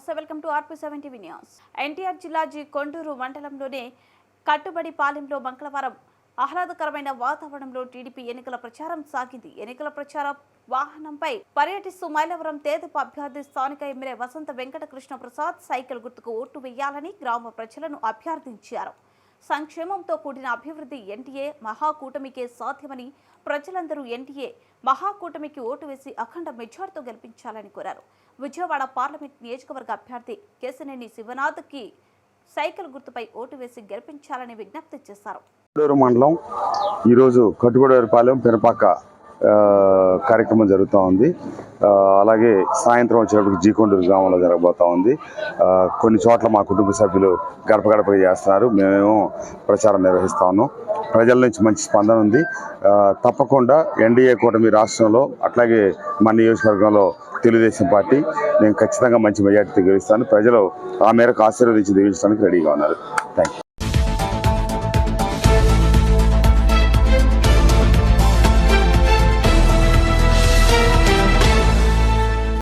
నమస్తే welcome to RP seven TV news. NTR జిల్లా G Konduru మండలంలోని కట్టుబడి పాలెంలో మంగళవారం ఆహ్లాదకరమైన వాతావరణంలో టీడీపీ ఎన్నికల ప్రచారం సాగింది. ఎన్నికల ప్రచార వాహనంపై పర్యటిస్తూ మైలవరం తేదపు అభ్యర్థి స్థానిక ఎమ్మెల్యే వసంత వెంకటకృష్ణ ప్రసాద్ సైకిల్ గుర్తుకు ఓటు వేయాలని గ్రామ ప్రజలను అభ్యర్థించారు. సంక్షేమంతో కూడిన అభివృద్ధి ఎన్టీఏ మహాకూటమికే సాధ్యమని ప్రజలందరూ ఎన్టీఏ మహాకూటమికి ఓటు వేసి అఖండ మెజార్టీతో గెలిపించాలని కోరారు. విజయవాడ పార్లమెంట్ నియోజకవర్గ అభ్యర్థి కేశినేని శివనాథ్కి సైకిల్ గుర్తుపై ఓటు వేసి గెలిపించాలని విజ్ఞప్తి చేశారు. మండలం ఈరోజు కట్టుగూడూరుపాలెం పెనపాక కార్యక్రమం జరుగుతూ ఉంది. అలాగే సాయంత్రం వచ్చేటప్పటికి జీకొండూరు గ్రామంలో జరగబోతూ ఉంది. కొన్ని చోట్ల మా కుటుంబ సభ్యులు గడప గడపగా చేస్తున్నారు. మేమేమో ప్రచారం నిర్వహిస్తూ ఉన్నాం. ప్రజల నుంచి మంచి స్పందన ఉంది. తప్పకుండా ఎన్డీఏ కూటమి రాష్ట్రంలో అట్లాగే మన నియోజకవర్గంలో తెలుగుదేశం పార్టీ నేను ఖచ్చితంగా మంచి మెజార్టీతో గెలుస్తాను ప్రజలు ఆ మేరకు ఆశీర్వదించి దీవించడానికి రెడీగా ఉన్నారు. Thank you